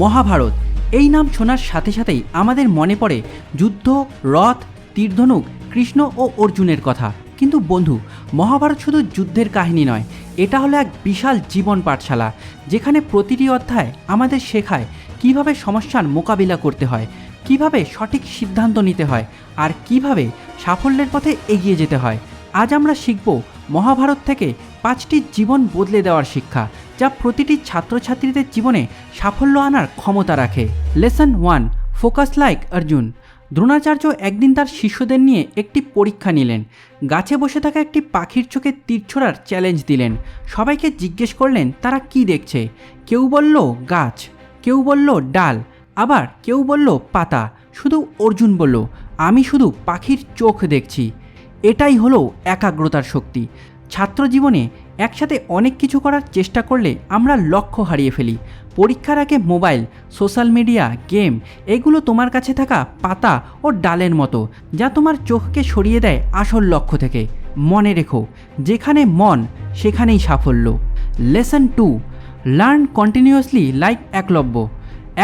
মহাভারত। এই নাম শোনার সাথে সাথেই আমাদের মনে পড়ে যুদ্ধ, রথ, তীরধনুক, কৃষ্ণ ও অর্জুনের কথা। কিন্তু বন্ধু, মহাভারত শুধু যুদ্ধের কাহিনী নয়, এটা হলো এক বিশাল জীবন পাঠশালা, যেখানে প্রতিটি অধ্যায় আমাদের শেখায় কীভাবে সমস্যার মোকাবিলা করতে হয়, কীভাবে সঠিক সিদ্ধান্ত নিতে হয়, আর কীভাবে সাফল্যের পথে এগিয়ে যেতে হয়। আজ আমরা শিখব মহাভারত থেকে পাঁচটি জীবন বদলে দেওয়ার শিক্ষা যা প্রতিটি ছাত্রছাত্রীদের জীবনে সাফল্য আনার ক্ষমতা রাখে। Lesson one focus like Arjun Dronacharya একদিন তার শিষ্যদের নিয়ে একটি পরীক্ষা নিলেন। গাছে বসে থাকা একটি পাখির চোখে তীর ছোড়ার চ্যালেঞ্জ দিলেন। সবাইকে জিজ্ঞেস করলেন, তারা কি দেখছে? কেউ বলল, গাছ। কেউ বলল, ডাল। আবার কেউ বলল, পাতা। শুধু অর্জুন বলল, আমি শুধু পাখির চোখ দেখছি। এটাই হলো একাগ্রতার শক্তি। ছাত্র জীবনে একসাথে অনেক কিছু করার চেষ্টা করলে আমরা লক্ষ্য হারিয়ে ফেলি। পরীক্ষার আগে মোবাইল, সোশ্যাল মিডিয়া, গেম, এগুলো তোমার কাছে থাকা পাতা ও ডালের মতো, যা তোমার চোখকে সরিয়ে দেয় আসল লক্ষ্য থেকে। মনে রেখো, যেখানে মন, সেখানেই সাফল্য। Lesson two learn continuously like Ekalavya.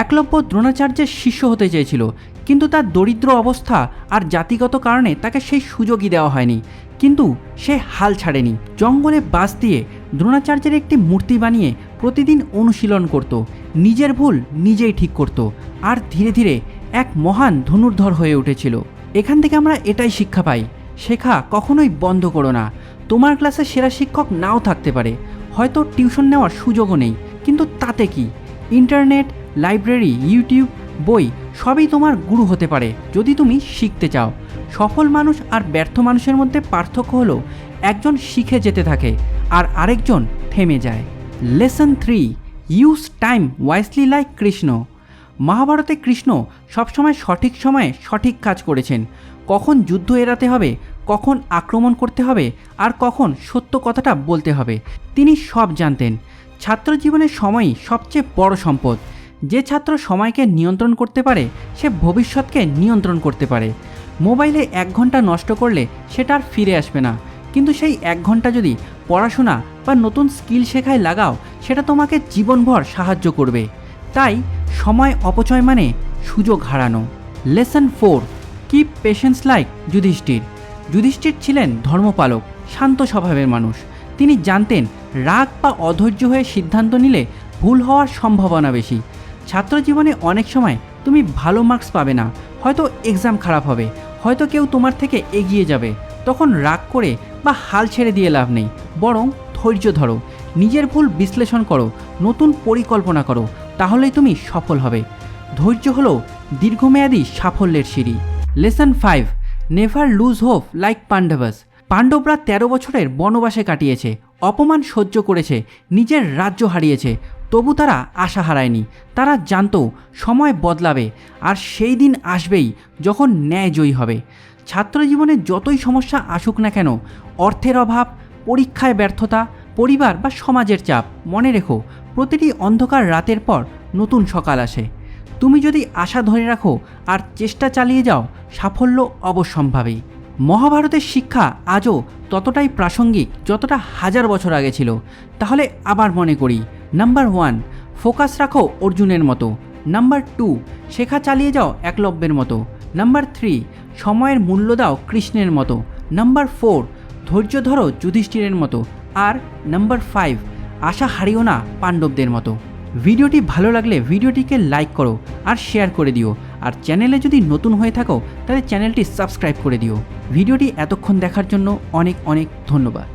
Ekalavya দ্রোণাচার্যের শিষ্য হতে চেয়েছিল, কিন্তু তার দরিদ্র অবস্থা আর জাতিগত কারণে তাকে সেই সুযোগই দেওয়া হয়নি। কিন্তু সে হাল ছাড়েনি। জঙ্গলে বাস দিয়ে দ্রোণাচার্যের একটি মূর্তি বানিয়ে প্রতিদিন অনুশীলন করত। নিজের ভুল নিজেই ঠিক করত। আর ধীরে ধীরে এক মহান ধনুর্ধর হয়ে উঠেছিল। এখান থেকে আমরা এটাই শিক্ষা পাই, শেখা কখনোই বন্ধ করো না। তোমার ক্লাসে সেরা শিক্ষক নাও থাকতে পারে। হয়তো টিউশন নেওয়ার সুযোগও নেই। কিন্তু তাতে কি? ইন্টারনেট, লাইব্রেরি, ইউটিউব, বই সবই তোমার গুরু হতে পারে, যদি তুমি শিখতে চাও। সফল মানুষ আর ব্যর্থ মানুষের মধ্যে পার্থক্য হলো, একজন শিখে যেতে থাকে, আর আরেকজন থেমে যায়। Lesson three use time wisely like Krishna মহাভারতে কৃষ্ণ সবসময় সঠিক সময়ে সঠিক কাজ করেছেন। কখন যুদ্ধ এড়াতে হবে, কখন আক্রমণ করতে হবে, আর কখন সত্য কথাটা বলতে হবে। তিনি সব জানতেন। ছাত্র জীবনের সময়ই সবচেয়ে বড় সম্পদ। যে ছাত্র সময়কে নিয়ন্ত্রণ করতে পারে, সে ভবিষ্যৎকে নিয়ন্ত্রণ করতে পারে। মোবাইলে এক ঘণ্টা নষ্ট করলে সেটা আর ফিরে আসবে না। কিন্তু সেই এক ঘণ্টা যদি পড়াশোনা বা নতুন স্কিল শেখায় লাগাও, সেটা তোমাকে জীবনভর সাহায্য করবে। তাই সময় অপচয় মানে সুযোগ হারানো। Lesson four, keep patience like Yudhishthir. Yudhishthir ছিলেন ধর্মপালক, শান্ত স্বভাবের মানুষ। তিনি জানতেন রাগ বা অধৈর্য হয়ে সিদ্ধান্ত নিলে ভুল হওয়ার সম্ভাবনা বেশি। ছাত্র জীবনে অনেক সময় তুমি ভালো মার্কস পাবে না। হয়তো এক্সাম খারাপ হবে। হয়তো কেউ তোমার থেকে এগিয়ে যাবে। তখন রাগ করে বা হাল ছেড়ে দিয়ে লাভ নেই। বরং ধৈর্য ধরো। নিজের ভুল বিশ্লেষণ করো। নতুন পরিকল্পনা করো। তাহলেই তুমি সফল হবে। ধৈর্য হলো দীর্ঘমেয়াদী সাফল্যের সিঁড়ি। Lesson five never lose hope like Pandavas পাণ্ডবরা তেরো বছরের বনবাসে কাটিয়েছে। অপমান সহ্য করেছে। নিজের রাজ্য হারিয়েছে। তবু তারা আশা হারায়নি। তারা জানতো সময় বদলাবে আর সেই দিন আসবেই যখন ন্যায় জয়ী হবে। ছাত্র জীবনে যতই সমস্যা আসুক না কেন, অর্থের অভাব, পরীক্ষায় ব্যর্থতা, পরিবার বা সমাজের চাপ, মনে রেখো, প্রতিটি অন্ধকার রাতের পর নতুন সকাল আসে। তুমি যদি আশা ধরে রাখো আর চেষ্টা চালিয়ে যাও, সাফল্য অবশ্যম্ভাবী। মহাভারতের শিক্ষা আজও ততটাই প্রাসঙ্গিক যতটা হাজার বছর আগে ছিল। তাহলে আবার মনে করি নাম্বার ওয়ান ফোকাস রাখো অর্জুনের মতো। নাম্বার টু শেখা চালিয়ে যাও একলব্যের মতো। নাম্বার থ্রি সময়ের মূল্য দাও কৃষ্ণের মতো। নাম্বার ফোর ধৈর্য ধরো যুধিষ্ঠিরের মতো। আর নাম্বার ফাইভ আশা হারিও না পাণ্ডবদের মতো। ভিডিওটি ভালো লাগলে ভিডিওটিকে লাইক করো আর শেয়ার করে দিও। আর চ্যানেলে যদি নতুন হয়ে থাকো, তাহলে চ্যানেলটি সাবস্ক্রাইব করে দিও। ভিডিওটি এতক্ষণ দেখার জন্য অনেক অনেক ধন্যবাদ।